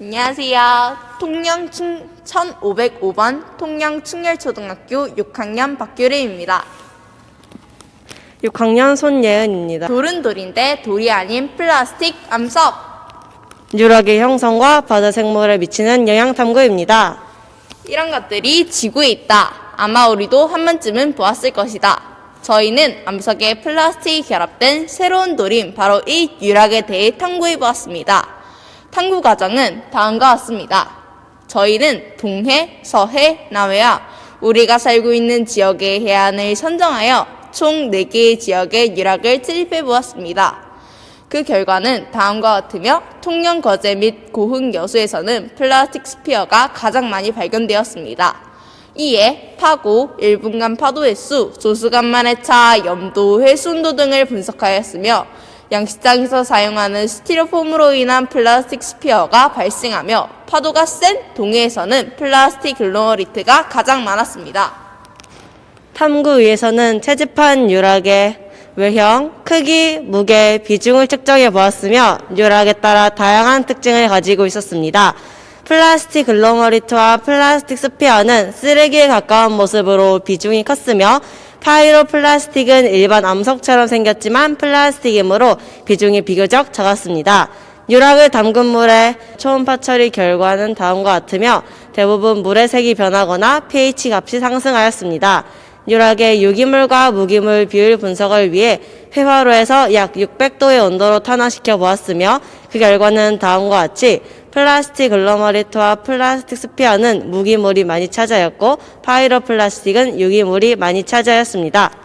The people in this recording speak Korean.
안녕하세요. 통영 충 1505번 통영 충렬초등학교 6학년 박규래입니다. 6학년 손예은입니다. 돌은 돌인데 돌이 아닌 플라스틱 암석. 유락의 형성과 바다 생물에 미치는 영향 탐구입니다. 이런 것들이 지구에 있다. 아마 우리도 한 번쯤은 보았을 것이다. 저희는 암석에 플라스틱이 결합된 새로운 돌인 바로 이 유락에 대해 탐구해 보았습니다. 탐구 과정은 다음과 같습니다. 저희는 동해, 서해, 남해와 우리가 살고 있는 지역의 해안을 선정하여 총 4개의 지역의 유락을 칠입해 보았습니다. 그 결과는 다음과 같으며 통영 거제 및 고흥 여수에서는 플라스틱 스피어가 가장 많이 발견되었습니다. 이에 파고, 1분간 파도 횟수, 조수간만의 차, 염도, 회순도 등을 분석하였으며 양식장에서 사용하는 스티로폼으로 인한 플라스틱 스피어가 발생하며 파도가 센 동해에서는 플라스틱 글로머리트가 가장 많았습니다. 탐구 위에서는 채집한 유락의 외형, 크기, 무게, 비중을 측정해 보았으며 유락에 따라 다양한 특징을 가지고 있었습니다. 플라스틱 글로머리트와 플라스틱 스피어는 쓰레기에 가까운 모습으로 비중이 컸으며 파이로 플라스틱은 일반 암석처럼 생겼지만 플라스틱이므로 비중이 비교적 작았습니다. 유락을 담근 물의 초음파 처리 결과는 다음과 같으며 대부분 물의 색이 변하거나 pH 값이 상승하였습니다. 유락의 유기물과 무기물 비율 분석을 위해 회화로에서 약 600도의 온도로 탄화시켜 보았으며 그 결과는 다음과 같이 플라스틱 글로머리트와 플라스틱 스피어는 무기물이 많이 차지하였고 파이로 플라스틱은 유기물이 많이 차지하였습니다.